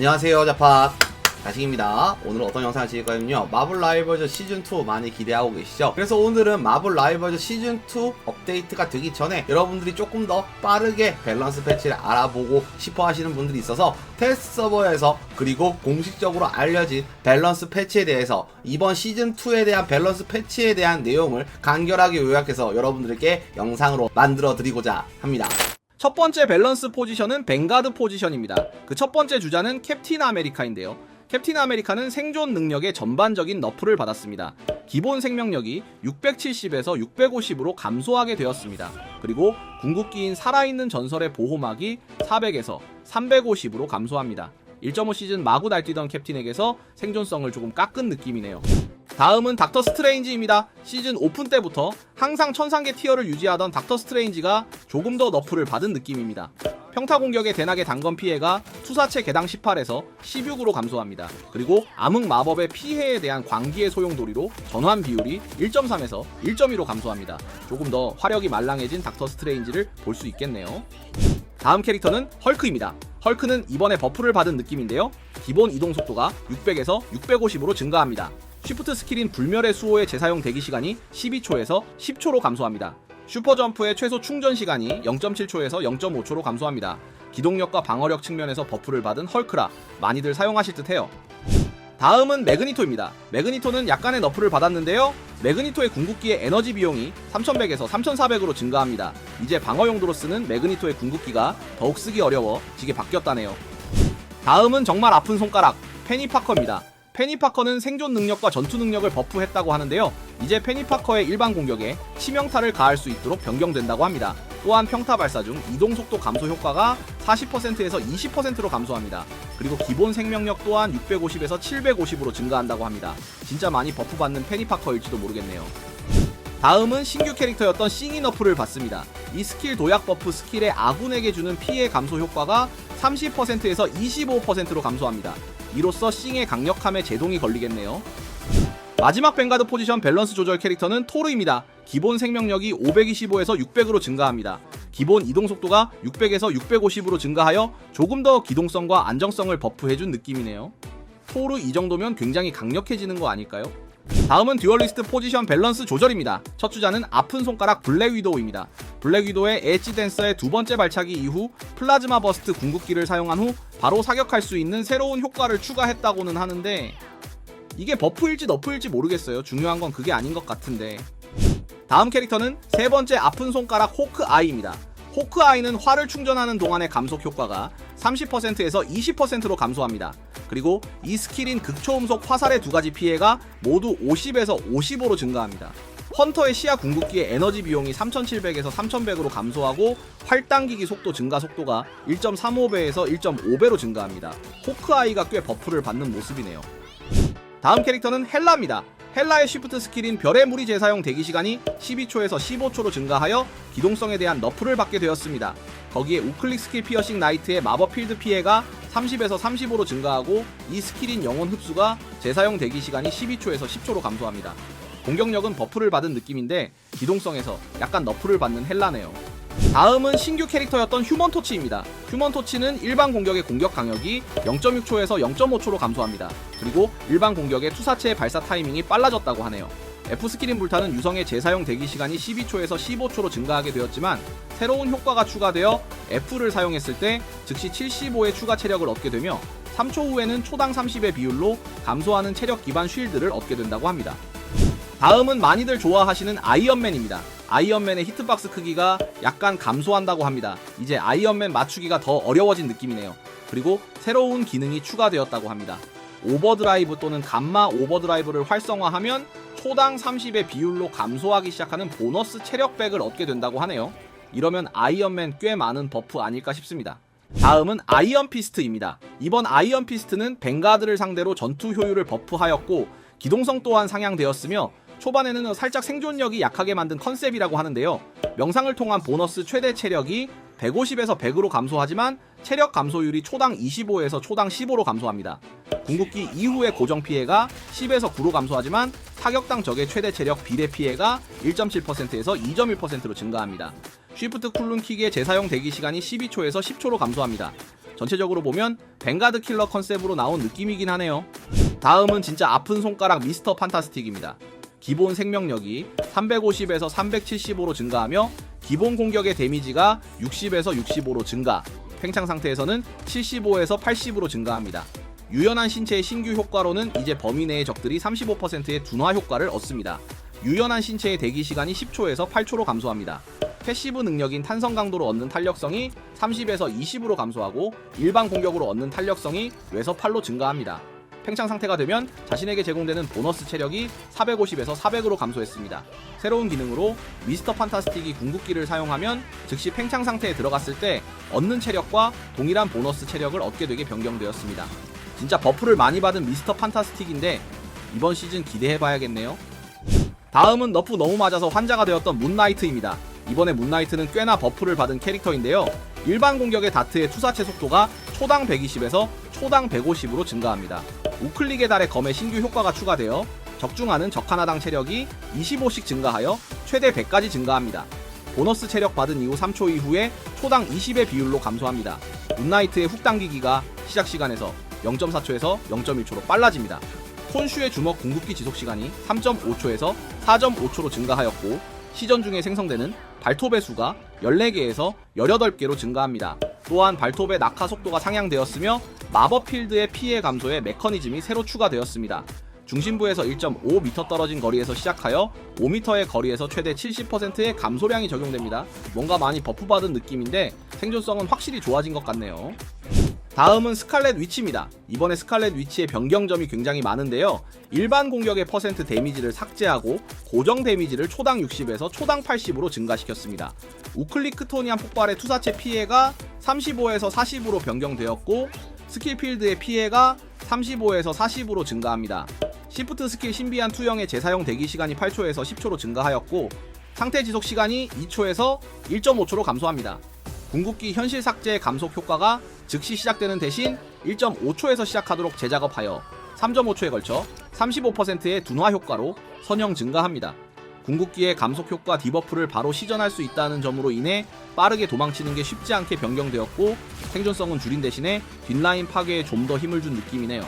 안녕하세요 자팟. 자식입니다. 오늘은 어떤 영상을 찍을 거냐면요. 마블 라이벌즈 시즌2 많이 기대하고 계시죠? 그래서 오늘은 마블 라이벌즈 시즌2 업데이트가 되기 전에 여러분들이 조금 더 빠르게 밸런스 패치를 알아보고 싶어 하시는 분들이 있어서 테스트 서버에서 그리고 공식적으로 알려진 밸런스 패치에 대해서 이번 시즌2에 대한 밸런스 패치에 대한 내용을 간결하게 요약해서 여러분들께 영상으로 만들어 드리고자 합니다 첫 번째 밸런스 포지션은 뱅가드 포지션입니다. 그 첫 번째 주자는 캡틴 아메리카인데요. 캡틴 아메리카는 생존 능력의 전반적인 너프를 받았습니다. 기본 생명력이 670에서 650으로 감소하게 되었습니다. 그리고 궁극기인 살아있는 전설의 보호막이 400에서 350으로 감소합니다. 1.5 시즌 마구 날뛰던 캡틴에게서 생존성을 조금 깎은 느낌이네요. 다음은 닥터 스트레인지입니다. 시즌 오픈 때부터 항상 천상계 티어를 유지하던 닥터 스트레인지가 조금 더 너프를 받은 느낌입니다. 평타 공격의 대낙의 단건 피해가 투사체 개당 18에서 16으로 감소합니다. 그리고 암흑 마법의 피해에 대한 광기의 소용도리로 전환 비율이 1.3에서 1.2로 감소합니다. 조금 더 화력이 말랑해진 닥터 스트레인지를 볼 수 있겠네요. 다음 캐릭터는 헐크입니다. 헐크는 이번에 버프를 받은 느낌인데요. 기본 이동 속도가 600에서 650으로 증가합니다. 쉬프트 스킬인 불멸의 수호의 재사용 대기 시간이 12초에서 10초로 감소합니다. 슈퍼점프의 최소 충전 시간이 0.7초에서 0.5초로 감소합니다. 기동력과 방어력 측면에서 버프를 받은 헐크라 많이들 사용하실 듯해요. 다음은 매그니토입니다. 매그니토는 약간의 너프를 받았는데요. 매그니토의 궁극기의 에너지 비용이 3100에서 3400으로 증가합니다. 이제 방어 용도로 쓰는 매그니토의 궁극기가 더욱 쓰기 어려워지게 바뀌었다네요. 다음은 정말 아픈 손가락 페니파커입니다. 페니파커는 생존 능력과 전투 능력을 버프했다고 하는데요. 이제 페니파커의 일반 공격에 치명타를 가할 수 있도록 변경된다고 합니다. 또한 평타 발사 중 이동 속도 감소 효과가 40%에서 20%로 감소합니다. 그리고 기본 생명력 또한 650에서 750으로 증가한다고 합니다. 진짜 많이 버프 받는 페니파커일지도 모르겠네요. 다음은 신규 캐릭터였던 싱이 너프를 받습니다. 이 스킬 도약 버프 스킬의 아군에게 주는 피해 감소 효과가 30%에서 25%로 감소합니다. 이로써 싱의 강력함에 제동이 걸리겠네요. 마지막 뱅가드 포지션 밸런스 조절 캐릭터는 토르입니다. 기본 생명력이 525에서 600으로 증가합니다. 기본 이동 속도가 600에서 650으로 증가하여 조금 더 기동성과 안정성을 버프해준 느낌이네요. 토르 이 정도면 굉장히 강력해지는 거 아닐까요? 다음은 듀얼리스트 포지션 밸런스 조절입니다. 첫 주자는 아픈 손가락 블랙 위도우입니다. 블랙 위도우의 엣지 댄서의 두 번째 발차기 이후 플라즈마 버스트 궁극기를 사용한 후 바로 사격할 수 있는 새로운 효과를 추가했다고는 하는데 이게 버프일지 너프일지 모르겠어요. 중요한 건 그게 아닌 것 같은데. 다음 캐릭터는 세 번째 아픈 손가락 호크 아이입니다. 호크 아이는 활을 충전하는 동안의 감속 효과가 30%에서 20%로 감소합니다. 그리고 이 스킬인 극초음속 화살의 두 가지 피해가 모두 50에서 55로 증가합니다. 헌터의 시야 궁극기의 에너지 비용이 3700에서 3100으로 감소하고 활당기기 속도 증가 속도가 1.35배에서 1.5배로 증가합니다. 호크아이가 꽤 버프를 받는 모습이네요. 다음 캐릭터는 헬라입니다. 헬라의 쉬프트 스킬인 별의 무리 재사용 대기 시간이 12초에서 15초로 증가하여 기동성에 대한 너프를 받게 되었습니다. 거기에 우클릭 스킬 피어싱 나이트의 마법 필드 피해가 30에서 35로 증가하고 이 스킬인 영혼 흡수가 재사용 대기 시간이 12초에서 10초로 감소합니다. 공격력은 버프를 받은 느낌인데 기동성에서 약간 너프를 받는 헬라네요. 다음은 신규 캐릭터였던 휴먼 토치입니다. 휴먼 토치는 일반 공격의 공격 강력이 0.6초에서 0.5초로 감소합니다. 그리고 일반 공격의 투사체의 발사 타이밍이 빨라졌다고 하네요. F 스킬인 불타는 유성의 재사용 대기 시간이 12초에서 15초로 증가하게 되었지만 새로운 효과가 추가되어 F를 사용했을 때 즉시 75의 추가 체력을 얻게 되며 3초 후에는 초당 30의 비율로 감소하는 체력 기반 쉴드를 얻게 된다고 합니다. 다음은 많이들 좋아하시는 아이언맨입니다. 아이언맨의 히트박스 크기가 약간 감소한다고 합니다. 이제 아이언맨 맞추기가 더 어려워진 느낌이네요. 그리고 새로운 기능이 추가되었다고 합니다. 오버드라이브 또는 감마 오버드라이브를 활성화하면 초당 30의 비율로 감소하기 시작하는 보너스 체력백을 얻게 된다고 하네요. 이러면 아이언맨 꽤 많은 버프 아닐까 싶습니다. 다음은 아이언 피스트입니다. 이번 아이언 피스트는 뱅가드를 상대로 전투 효율을 버프하였고 기동성 또한 상향되었으며 초반에는 살짝 생존력이 약하게 만든 컨셉이라고 하는데요. 명상을 통한 보너스 최대 체력이 150에서 100으로 감소하지만 체력 감소율이 초당 25에서 초당 15로 감소합니다. 궁극기 이후의 고정 피해가 10에서 9로 감소하지만 타격당 적의 최대 체력 비례 피해가 1.7%에서 2.1%로 증가합니다. 쉬프트 쿨룬 킥의 재사용 대기 시간이 12초에서 10초로 감소합니다. 전체적으로 보면 벵가드 킬러 컨셉으로 나온 느낌이긴 하네요. 다음은 진짜 아픈 손가락 미스터 판타스틱입니다. 기본 생명력이 350에서 375로 증가하며 기본 공격의 데미지가 60에서 65로 증가, 팽창 상태에서는 75에서 80으로 증가합니다. 유연한 신체의 신규 효과로는 이제 범위 내의 적들이 35%의 둔화 효과를 얻습니다. 유연한 신체의 대기 시간이 10초에서 8초로 감소합니다. 패시브 능력인 탄성 강도로 얻는 탄력성이 30에서 20으로 감소하고 일반 공격으로 얻는 탄력성이 외서 8로 증가합니다. 팽창 상태가 되면 자신에게 제공되는 보너스 체력이 450에서 400으로 감소했습니다. 새로운 기능으로 미스터 판타스틱이 궁극기를 사용하면 즉시 팽창 상태에 들어갔을 때 얻는 체력과 동일한 보너스 체력을 얻게 되게 변경되었습니다. 진짜 버프를 많이 받은 미스터 판타스틱인데 이번 시즌 기대해봐야겠네요. 다음은 너프 너무 맞아서 환자가 되었던 문나이트입니다. 이번에 문나이트는 꽤나 버프를 받은 캐릭터인데요. 일반 공격의 다트의 투사체 속도가 초당 120에서 초당 150으로 증가합니다. 우클릭의 달의 검의 신규 효과가 추가되어 적중하는 적 하나당 체력이 25씩 증가하여 최대 100까지 증가합니다. 보너스 체력 받은 이후 3초 이후에 초당 20의 비율로 감소합니다. 문나이트의 훅 당기기가 시작 시간에서 0.4초에서 0.1초로 빨라집니다. 콘슈의 주먹 궁극기 지속 시간이 3.5초에서 4.5초로 증가하였고 시전 중에 생성되는 발톱의 수가 14개에서 18개로 증가합니다. 또한 발톱의 낙하 속도가 상향되었으며 마법 필드의 피해 감소에 메커니즘이 새로 추가되었습니다. 중심부에서 1.5m 떨어진 거리에서 시작하여 5m의 거리에서 최대 70%의 감소량이 적용됩니다. 뭔가 많이 버프받은 느낌인데 생존성은 확실히 좋아진 것 같네요. 다음은 스칼렛 위치입니다. 이번에 스칼렛 위치의 변경점이 굉장히 많은데요. 일반 공격의 퍼센트 데미지를 삭제하고 고정 데미지를 초당 60에서 초당 80으로 증가시켰습니다. 우클릭 크토니안 폭발의 투사체 피해가 35에서 40으로 변경되었고 스킬 필드의 피해가 35에서 40으로 증가합니다. 시프트 스킬 신비한 투영의 재사용 대기 시간이 8초에서 10초로 증가하였고 상태 지속 시간이 2초에서 1.5초로 감소합니다. 궁극기 현실 삭제 감속 효과가 즉시 시작되는 대신 1.5초에서 시작하도록 재작업하여 3.5초에 걸쳐 35%의 둔화 효과로 선형 증가합니다. 궁극기의 감속 효과 디버프를 바로 시전할 수 있다는 점으로 인해 빠르게 도망치는 게 쉽지 않게 변경되었고 생존성은 줄인 대신에 뒷라인 파괴에 좀 더 힘을 준 느낌이네요.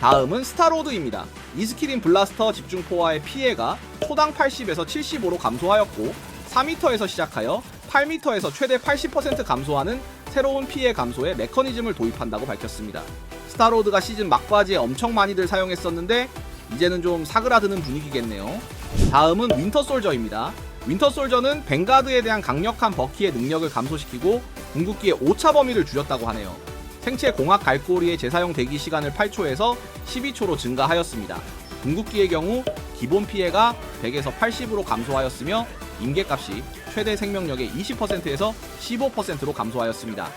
다음은 스타로드입니다. 이 스킬인 블라스터 집중 포화의 피해가 초당 80에서 75로 감소하였고 4m에서 시작하여 8m에서 최대 80% 감소하는 새로운 피해 감소에 메커니즘을 도입한다고 밝혔습니다. 스타로드가 시즌 막바지에 엄청 많이들 사용했었는데 이제는 좀 사그라드는 분위기겠네요. 다음은 윈터 솔저입니다. 윈터 솔저는 벵가드에 대한 강력한 버키의 능력을 감소시키고 궁극기의 오차 범위를 줄였다고 하네요. 생체 공학 갈고리의 재사용 대기 시간을 8초에서 12초로 증가하였습니다. 궁극기의 경우 기본 피해가 100에서 80으로 감소하였으며 임계값이 최대 생명력의 20%에서 15%로 감소하였습니다.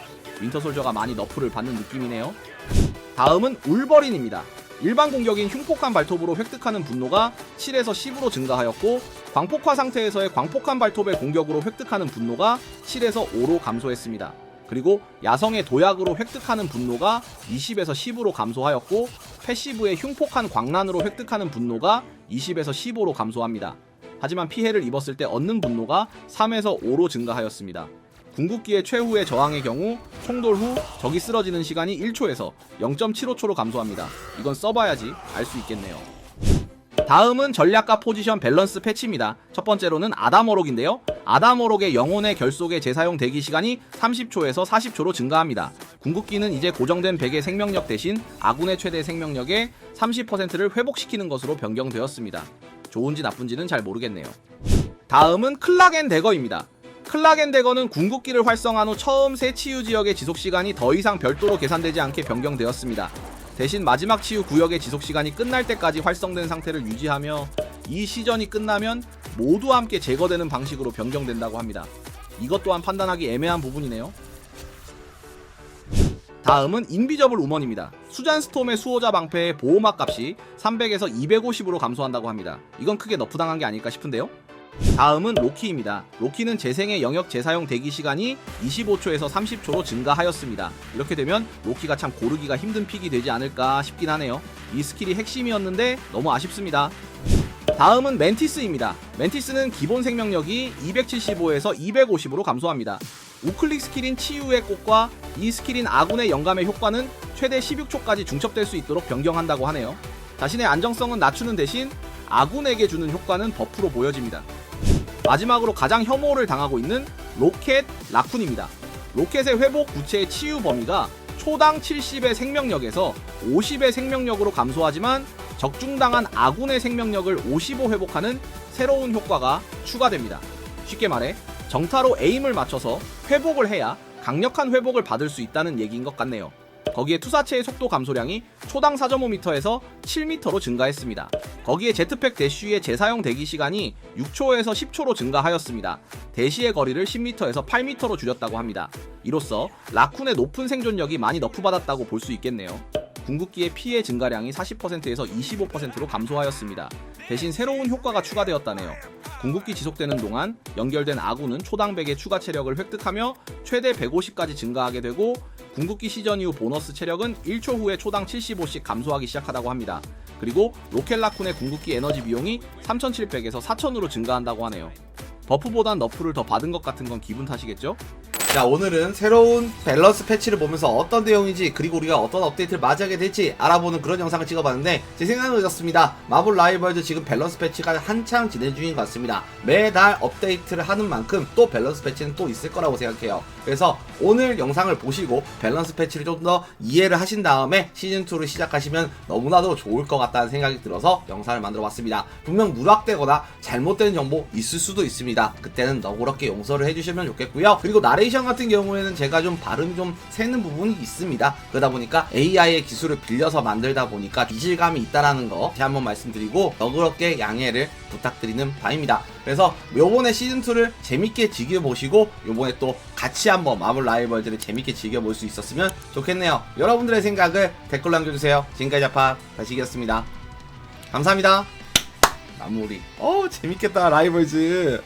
윈터 솔저가 많이 너프를 받는 느낌이네요. 다음은 울버린입니다. 일반 공격인 흉폭한 발톱으로 획득하는 분노가 7에서 10으로 증가하였고 광폭화 상태에서의 광폭한 발톱의 공격으로 획득하는 분노가 7에서 5로 감소했습니다. 그리고 야성의 도약으로 획득하는 분노가 20에서 10으로 감소하였고 패시브의 흉폭한 광란으로 획득하는 분노가 20에서 15로 감소합니다. 하지만 피해를 입었을 때 얻는 분노가 3에서 5로 증가하였습니다. 궁극기의 최후의 저항의 경우 총돌 후 적이 쓰러지는 시간이 1초에서 0.75초로 감소합니다. 이건 써봐야지 알 수 있겠네요. 다음은 전략과 포지션 밸런스 패치입니다. 첫 번째로는 아다모록인데요. 아다모록의 영혼의 결속의 재사용 대기 시간이 30초에서 40초로 증가합니다. 궁극기는 이제 고정된 100의 생명력 대신 아군의 최대 생명력의 30%를 회복시키는 것으로 변경되었습니다. 좋은지 나쁜지는 잘 모르겠네요. 다음은 클라겐 대거입니다. 클라겐 대거는 궁극기를 활성화한 후 처음 새 치유 지역의 지속 시간이 더 이상 별도로 계산되지 않게 변경되었습니다. 대신 마지막 치유 구역의 지속 시간이 끝날 때까지 활성된 상태를 유지하며 이 시전이 끝나면 모두 함께 제거되는 방식으로 변경된다고 합니다. 이것 또한 판단하기 애매한 부분이네요. 다음은 인비저블 우먼입니다. 수잔 스톰의 수호자 방패의 보호막 값이 300에서 250으로 감소한다고 합니다. 이건 크게 너프당한 게 아닐까 싶은데요. 다음은 로키입니다. 로키는 재생의 영역 재사용 대기 시간이 25초에서 30초로 증가하였습니다. 이렇게 되면 로키가 참 고르기가 힘든 픽이 되지 않을까 싶긴 하네요. 이 스킬이 핵심이었는데 너무 아쉽습니다. 다음은 멘티스입니다. 멘티스는 기본 생명력이 275에서 250으로 감소합니다. 우클릭 스킬인 치유의 꽃과 이 스킬인 아군의 영감의 효과는 최대 16초까지 중첩될 수 있도록 변경한다고 하네요. 자신의 안정성은 낮추는 대신 아군에게 주는 효과는 버프로 보여집니다. 마지막으로 가장 혐오를 당하고 있는 로켓 라쿤입니다. 로켓의 회복 구체의 치유 범위가 초당 70의 생명력에서 50의 생명력으로 감소하지만 적중당한 아군의 생명력을 55 회복하는 새로운 효과가 추가됩니다. 쉽게 말해 정타로 에임을 맞춰서 회복을 해야 강력한 회복을 받을 수 있다는 얘기인 것 같네요. 거기에 투사체의 속도 감소량이 초당 4.5m에서 7m로 증가했습니다. 거기에 제트팩 대쉬의 재사용 대기 시간이 6초에서 10초로 증가하였습니다. 대시의 거리를 10m에서 8m로 줄였다고 합니다. 이로써 라쿤의 높은 생존력이 많이 너프받았다고 볼 수 있겠네요. 궁극기의 피해 증가량이 40%에서 25%로 감소하였습니다. 대신 새로운 효과가 추가되었다네요. 궁극기 지속되는 동안 연결된 아군은 초당 100의 추가 체력을 획득하며 최대 150까지 증가하게 되고 궁극기 시전 이후 보너스 체력은 1초 후에 초당 75씩 감소하기 시작하다고 합니다. 그리고 로켓라쿤의 궁극기 에너지 비용이 3700에서 4000으로 증가한다고 하네요. 버프보단 너프를 더 받은 것 같은 건 기분 탓이겠죠? 자 오늘은 새로운 밸런스 패치를 보면서 어떤 내용인지 그리고 우리가 어떤 업데이트를 맞이하게 될지 알아보는 그런 영상을 찍어봤는데 제 생각은 이렇습니다. 마블 라이벌즈 지금 밸런스 패치가 한창 진행 중인 것 같습니다. 매달 업데이트를 하는 만큼 또 밸런스 패치는 또 있을 거라고 생각해요. 그래서 오늘 영상을 보시고 밸런스 패치를 좀 더 이해를 하신 다음에 시즌2를 시작하시면 너무나도 좋을 것 같다는 생각이 들어서 영상을 만들어 봤습니다. 분명 누락되거나 잘못된 정보 있을 수도 있습니다. 그때는 너그럽게 용서를 해주시면 좋겠고요. 그리고 나레이션 같은 경우에는 제가 좀 발음이 좀 새는 부분이 있습니다. 그러다 보니까 AI의 기술을 빌려서 만들다 보니까 이질감이 있다라는 거 다시 한번 말씀드리고 너그럽게 양해를 부탁드리는 바입니다. 그래서 요번에 시즌2를 재밌게 즐겨보시고 요번에 또 같이 한번 마블 라이벌즈를 재밌게 즐겨볼 수 있었으면 좋겠네요. 여러분들의 생각을 댓글로 남겨주세요. 지금까지 자파 다시 이겼습니다. 감사합니다. 마무리. 어 재밌겠다 라이벌즈